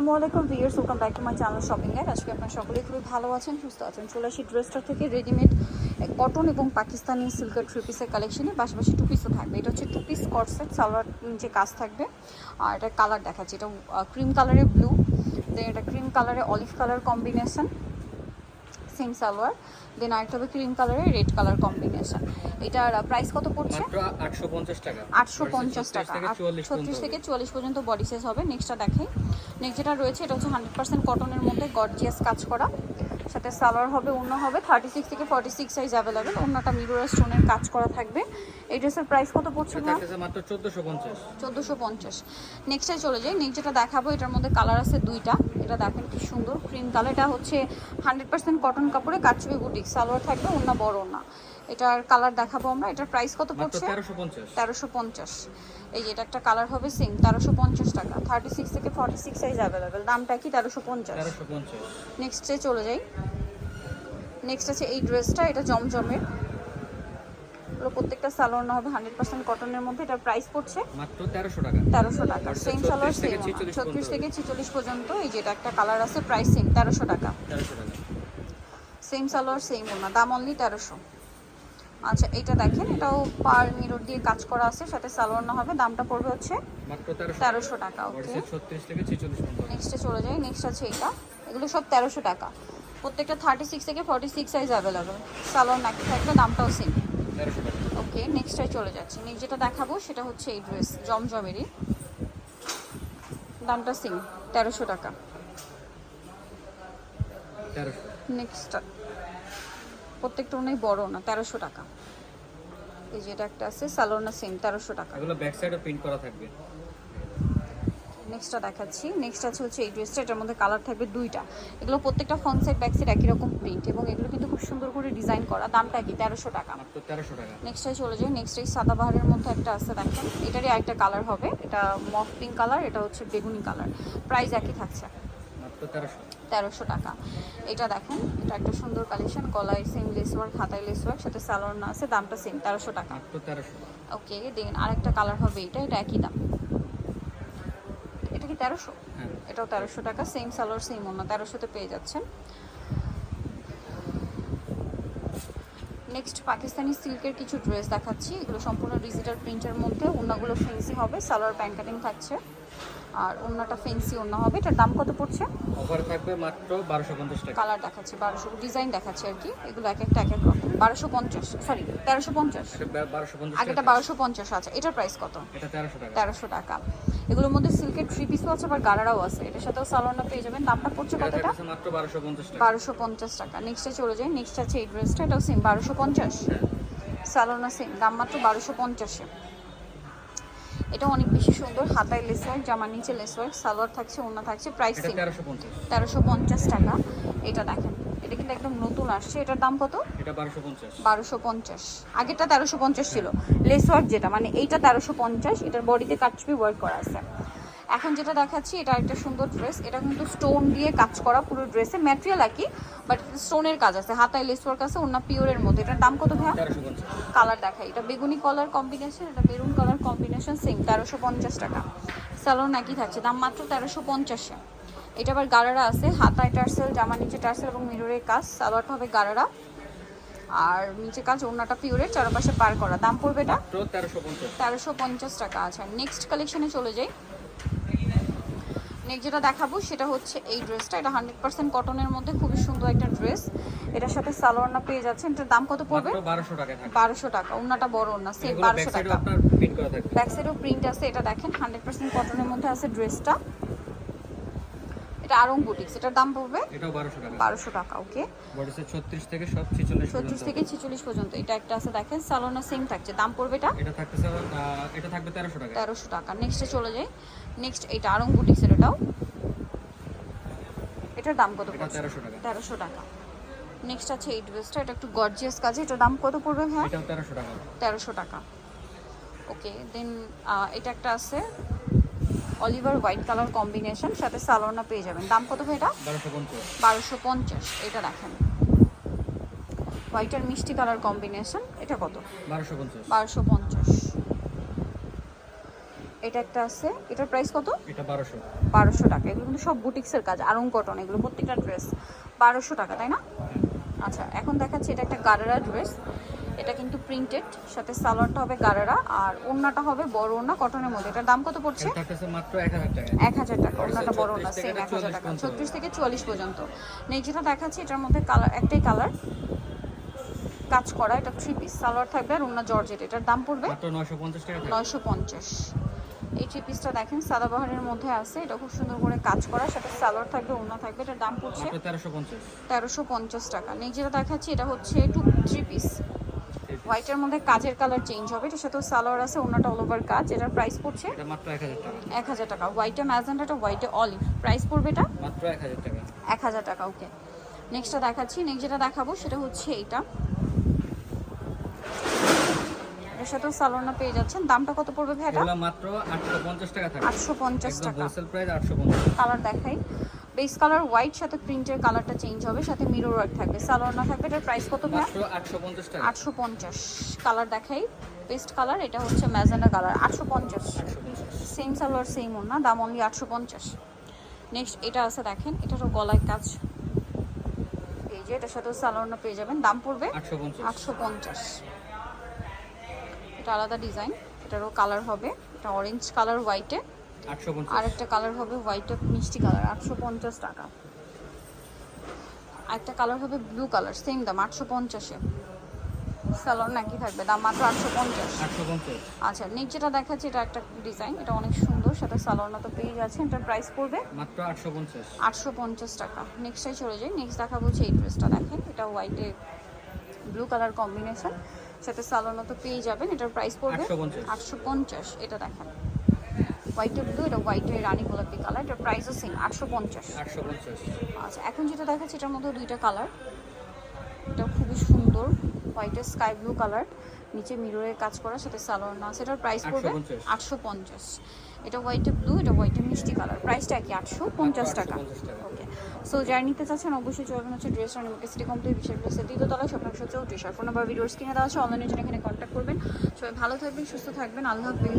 আসসালামু আলাইকুম viewers welcome back to my channel shopping guide আজকে আপনার সকলেই খুবই ভালো আছেন, সুস্থ আছেন। চলে আসি ড্রেসটা থেকে রেডিমেড কটন এবং পাকিস্তানি সিল্কের থ্রি পিসের কালেকশনে পাশাপাশি টু পিসও থাকবে। এটা হচ্ছে টু পিস কটসেট সালোয়ার নিচে কাজ থাকবে। আর এটা কালার দেখাচ্ছে। এটা ক্রিম কালারের ব্লু দেন এটা ক্রিম কালারে olive colour combination same salwar then আরেকটা হবে ক্রিম কালারের রেড কালার কম্বিনেশন এটার প্রাইস কত পড়ছে? মাত্র 850 টাকা। আটশো পঞ্চাশ টাকা থেকে 44 ছত্রিশ পর্যন্ত। থেকে চুয়াল্লিশ পর্যন্ত বডি সাইজ হবে। নেক্সটটা দেখাই। নেক্সট যেটা রয়েছে এটা হচ্ছে হান্ড্রেড পার্সেন্ট কটনের মধ্যে গর্জিয়াস কাজ করা। সাথে সালোয়ার হবে অন্য হবে থার্টি সিক্স থেকে ফর্টি সিক্স সাইজ অ্যাভেলেবেল অন্যটা মিরর স্টোনের কাজ করা থাকবে। এই ড্রেসের প্রাইস কত পড়ছে চোদ্দশো পঞ্চাশ মাত্র 1450 চোদ্দোশো পঞ্চাশ। নেক্সটে চলে যাই। নেক্সট যেটা দেখাবো এটার মধ্যে কালার আছে দুইটা। এটা দেখেন কি সুন্দর ক্রিম কালার এটা হচ্ছে হান্ড্রেড পার্সেন্ট কটন কাপড়ে কাটছবি বুটিক সালোয়ার থাকবে অন্য বড় না এটার কালার দেখাবো আমরা। এটার প্রাইস কত পড়ছে? তেরোশো পঞ্চাশ। এই যে এটা একটা কালার হবে সেম তেরোশো পঞ্চাশ টাকা। থার্টি সিক্স থেকে ফর্টি সিক্স সাইজ অ্যাভেলেবেল দামটা কি? তেরোশো পঞ্চাশ। নেক্সটে চলে যাই। নেক্সট আছে এই ড্রেসটা এটা জমজমের। এগুলো প্রত্যেকটা সালোয়ার না হবে হান্ড্রেড পার্সেন্ট কটনের মধ্যে। এটার প্রাইস পড়ছে মাত্র 1300 টাকা। তেরোশো টাকা। সেম সালোয়ার সেম ছত্রিশ থেকে ছিচল্লিশ পর্যন্ত। এই যেটা একটা কালার আছে প্রাইস সেম তেরোশো টাকা। 1300 টাকা। সেম সালোয়ার সেম ওনা দাম অনলি তেরোশো। আচ্ছা এটা দেখেন এটাও পার মিরর দিয়ে কাজ করা আছে সাথে সালোয়ার না হবে দামটা পড়বে হচ্ছে মাত্র 1300 তেরোশো টাকা ওকে সাইজ 36 থেকে 46 পর্যন্ত। নেক্সটে চলে যাই নেক্সট আছে এটা। এগুলো সব তেরোশো টাকা। প্রত্যেকটা থার্টি সিক্স থেকে forty six size available salwar নাকি থাকলে দামটাও সেম 1300 টাকা। ওকে নেক্সটে চলে যাচ্ছে। নেক্সট যেটা দেখাবো সেটা হচ্ছে এই ড্রেস জমজমেরই। দামটা সেম তেরোশো টাকা। 1300 নেক্সট প্রত্যেকটা অনেক বড় না তেরোশো টাকা। এই যেটা একটা আছে সালোনা সেম তেরোশো টাকা। এগুলো ব্যাক সাইডে প্রিন্ট করা থাকবে। নেক্সটটা দেখাচ্ছি। নেক্সট আছে হচ্ছে এই ড্রেসটা এটার মধ্যে কালার থাকবে দুইটা। এগুলো প্রত্যেকটা ফ্রন্ট সাইড ব্যাক সাইড একই রকম প্রিন্ট এবং এগুলো কিন্তু খুব সুন্দর করে ডিজাইন করা। দামটা কি? তেরোশো টাকা। 1300 টাকা। নেক্সটে চলে যায় নেক্সট এই সাদা বাহারের মধ্যে একটা আছে দেখেন। এটারই আরেকটা কালার হবে। এটা মফ পিঙ্ক কালার এটা হচ্ছে বেগুনি কালার প্রাইস একই থাকছে। 1300 তেরোশো টাকা। এটা দেখেন এটা একটা সুন্দর কালেকশন গলায় সেম লেস ওয়ার্ক হাতায় লেস ওয়ার্ক সাথে সালোয়ার না আছে দামটা সেম তেরোশো টাকা। মাত্র 1300 ওকে দেন আরেকটা কালার হবে এটা এটা একই দাম। এটা কি তেরোশো? হ্যাঁ। এটাও তেরোশো টাকা সেম সালোয়ার সেম অন্য তেরোশোতে পেয়ে যাচ্ছেন। নেক্সট পাকিস্তানি সিল্কের কিছু ড্রেস দেখাচ্ছি। এগুলো সম্পূর্ণ ডিজিটাল প্রিন্টের মধ্যে অন্যগুলো ফেন্সি হবে সালোয়ার প্যান্ট কাটিং থাকছে। আর অন্যটা ফেন্সি অন্য হবে। এটার দাম কত পড়ছে? অফার থাকবে মাত্র 1250 টাকা। কালার দেখাচ্ছি বারোশো ডিজাইন দেখাচ্ছি আর কি। এগুলো এক একটা এক এক রকম। বারোশো পঞ্চাশ সরি তেরোশো পঞ্চাশ। এটা 1250 আগেটা টাকা। বারোশো পঞ্চাশ আছে। এটার প্রাইস কত? এটা 1300 টাকা। তেরোশো টাকা। এগুলোর মধ্যে সিল্কের থ্রি পিসও আছে আবার গারারাও আছে। এটার সাথেও সালোয়ারটা পেয়ে যাবেন। দামটা পড়ছে এটা কতটা? মাত্র 1250 টাকা। বারোশো পঞ্চাশ টাকা। নেক্সটে চলে যাই। নেক্সট আছে এই ড্রেসটা এটাও সেম বারোশো পঞ্চাশ। হ্যাঁ। সালোনা সেম দাম মাত্র বারোশো পঞ্চাশে। এটা অনেক বেশি সুন্দর হাতায় লেস ওয়ার্ক জামার নিচে লেস ওয়ার্ক সালোয়ার থাকছে ওনা থাকছে প্রাইস সেম তেরোশো পঞ্চাশ। টাকা। এটা দেখেন এটা কিন্তু একদম নতুন আসছে। এটার দাম কত? এটা বারোশো পঞ্চাশ। আগেরটা তেরোশো পঞ্চাশ ছিল। লেস ওয়ার্ক যেটা মানে এইটা তেরোশো পঞ্চাশ এটার বডিতে কাটছবি ওয়ার্ক করা আছে। এখন যেটা দেখাচ্ছি এটা একটা সুন্দর ড্রেস এটা কিন্তু স্টোন দিয়ে কাজ করা পুরো ড্রেসে ম্যাটেরিয়াল একই বাট স্টোনের কাজ আছে। হাতায় লেস ওয়ার্ক আছে অন্য পিওরের মধ্যে। এটার দাম কত 1350 কালার দেখাই। এটা বেগুনি কালার কম্বিনেশন এটা মেরুন কালার কম্বিনেশন সেম তেরোশো পঞ্চাশ টাকা। স্যালোন একই থাকছে। দাম মাত্র তেরোশো পঞ্চাশে এটা আবার গারারা আছে। হাতায় টার্সেল জামা নিচে টার্সেল এবং মিররের কাজ। সালোয়ারটা হবে গারারা। আর নিচে কাজ ওড়নাটা পিওরের চারপাশে পার করা। দাম পড়বে এটা? মাত্র 1350 তেরোশো পঞ্চাশ টাকা আচ্ছা নেক্সট কালেকশনে চলে যাই। নেক্সট যেটা দেখাবো সেটা হচ্ছে এই ড্রেসটা। এটা হান্ড্রেড পার্সেন্ট কটনের মধ্যে খুবই সুন্দর একটা ড্রেস। এটার সাথে সালোয়ার না পেয়ে যাচ্ছেন। এটার দাম কত পড়বে? বারোশো টাকা বারোশো টাকা। ওনাটা বড় ওনা সেম বারোশো টাকা। ব্যাক সাইড করা ব্যাক সাইডেও প্রিন্ট আছে এটা দেখেন। হান্ড্রেড পার্সেন্ট কটনের মধ্যে আছে ড্রেসটা। এটা আরং বুটিক্স এটার দাম পড়বে এটাও 1200 টাকা। বারোশো টাকা ওকে বডি সাইজ 36 থেকে সব 46 ছত্রিশ পর্যন্ত থেকে ছেচল্লিশ পর্যন্ত এটা একটা আছে দেখেন সালোনা সেম থাকছে দাম পড়বে এটা? এটা আহ, এটা থাকবে 1300 টাকা। তেরোশো টাকা নেক্সটে চলে যাই নেক্সট এইটা আরং বুটিক্সের এটাও। এটার দাম কত এটা পড়ছে? 1300 টাকা। তেরোশো টাকা। নেক্সট আছে এই ড্রেসটা এটা একটু গর্জিয়াস কাজে এটার দাম কত পড়বে হ্যাঁ এটাও 1300 টাকা। তেরোশো টাকা। ওকে দেন এটা একটা আছে অলিভার হোয়াইট কালার কম্বিনেশন সাথে সালোনা পেয়ে যাবেন। দাম কত ভাই এটা? বারোশো পঞ্চাশ। এটা দেখেন। হোয়াইট আর মিষ্টি কালার কম্বিনেশন এটা কত? বারোশো পঞ্চাশ। এটা একটা আছে এটার প্রাইস কত? এটা বারোশো। বারোশো টাকা। এগুলো কিন্তু সব বুটিক্সের কাজ আরং কটন এগুলো প্রত্যেকটা ড্রেস বারোশো টাকা তাই না? আচ্ছা এখন দেখাচ্ছি এটা একটা গারারা ড্রেস এটা কিন্তু প্রিন্টেড সাথে সালোয়ারটা হবে গারারা আর ওড়নাটা হবে বড় ওড়না কটনের মধ্যে। এটার দাম কত পড়ছে? মাত্র এক হাজার টাকা। এক হাজার টাকা ওড়নাটা বড় 36 সেম থেকে এক হাজার টাকা। 44 ছত্রিশ থেকে চুয়াল্লিশ পর্যন্ত। নেক্সট যেটা দেখাচ্ছি এটার মধ্যে কালার একটাই কালার কাজ করা এটা থ্রি পিস সালোয়ার থাকবে আর ওড়না জর্জেট। এটার দাম পড়বে? মাত্র নয়শো পঞ্চাশ টাকা থাকবে। নয়শো পঞ্চাশ। এই থ্রি পিসটা দেখেন সাদাবাহারের মধ্যে আছে। এটা খুব সুন্দর করে কাজ করা সাথে সালোয়ার থাকবে ওড়না থাকবে। এটার দাম পড়ছে মাত্র তেরোশো পঞ্চাশ। তেরোশো পঞ্চাশ টাকা। নেক্সট যেটা দেখাচ্ছি এটা হচ্ছে টু থ্রি পিস হোয়াইটের মধ্যে কাজের কালার চেঞ্জ হবে। এটার সাথে সালোয়ার আছে ওনাটা অল ওভার কাজ। এটার প্রাইস পড়ছে এটা মাত্র এক হাজার টাকা। এক হাজার টাকা। হোয়াইটে ম্যাজেন্টাটা হোয়াইটে অলিভ প্রাইস পড়বে এটা? মাত্র এক হাজার টাকা। এক হাজার টাকা ওকে নেক্সটটা দেখাচ্ছি। নেক্সট যেটা দেখাবো সেটা হচ্ছে এইটা। এর সাথেও সালোয়ারনা পেয়ে যাচ্ছেন। দামটা কত পড়বে ভাই এটা? মাত্র আটশো পঞ্চাশ টাকা থাকবে আটশো পঞ্চাশ টাকা। হোলসেল প্রাইস আটশো পঞ্চাশ। কালার দেখাই। বেস কালার হোয়াইট সাথে প্রিন্টের কালারটা চেঞ্জ হবে সাথে মিরর ওয়ার্ক থাকবে। সালোয়ার না থাকবে এটার প্রাইস কত ভাই মাত্র আটশো পঞ্চাশ টাকা। আটশো পঞ্চাশ। কালার দেখাই। পেস্ট কালার এটা হচ্ছে ম্যাজেন্ডা কালার আটশো পঞ্চাশ। আটশো পঞ্চাশ সেম সালোয়ার সেম না দাম অনলি আটশো পঞ্চাশ। নেক্সট এটা আছে দেখেন এটারও গলায় কাজ। এই যে এটার সাথেও সালোয়ারটা পেয়ে যাবেন। দাম পড়বে আটশো পঞ্চাশ। আটশো পঞ্চাশ। এটা আলাদা ডিজাইন এটারও কালার হবে। এটা অরেঞ্জ কালার হোয়াইটে আর একটা কালার হবে মিষ্টি কালার আটশো পঞ্চাশ টাকা। আরেকটা কালার হবে ব্লু কালার সেম দাম আটশো পঞ্চাশে। নাকি থাকবে? দাম মাত্র আটশো পঞ্চাশ। আচ্ছা দেখাচ্ছে এটা একটা ডিজাইন এটা অনেক সুন্দর পেয়ে যাচ্ছে প্রাইস পড়বে? মাত্র আটশো পঞ্চাশ। আটশো পঞ্চাশ টাকা। নেক্সটটাই চলে যাই নেক্সট দেখাবো হচ্ছে এই ড্রেসটা দেখেন এটা হোয়াইটে ব্লু কালার কম্বিনেশন সাথে সালোয়ার মতো পেয়ে যাবেন এটার প্রাইস পড়বে আটশো পঞ্চাশ এটা দেখেন। হোয়াইটে ব্লু এটা হোয়াইটে রানী গোলাপি কালার এটার প্রাইসও সেম আটশো পঞ্চাশ। আটশো পঞ্চাশ। আচ্ছা এখন যেটা দেখাচ্ছে এটার মধ্যে দুইটা কালার। এটা খুবই সুন্দর হোয়াইটের স্কাই ব্লু কালার নিচে মিররের কাজ করা সাথে সালোয়ার না সেটার প্রাইস পড়বে আটশো পঞ্চাশ। এটা হোয়াইটে ব্লু এটা হোয়াইটে মিষ্টি কালার প্রাইসটা কি আটশো পঞ্চাশ টাকা। ওকে সো যারা নিতে চাচ্ছেন অবশ্যই চলবেন হচ্ছে ড্রেস রানি সিটি কমপ্লিট বিশেষ ড্রেসের দ্বিতীয়তলা স্বপ্ন চৌত্রিশ আর ফোন নাম্বার ভিডিওস কিনে দেওয়া আছে অনলাইনে জন্য এখানে কন্ট্যাক্ট করবেন। সবাই ভালো থাকবেন সুস্থ থাকবেন আল্লাহ হাফিজ।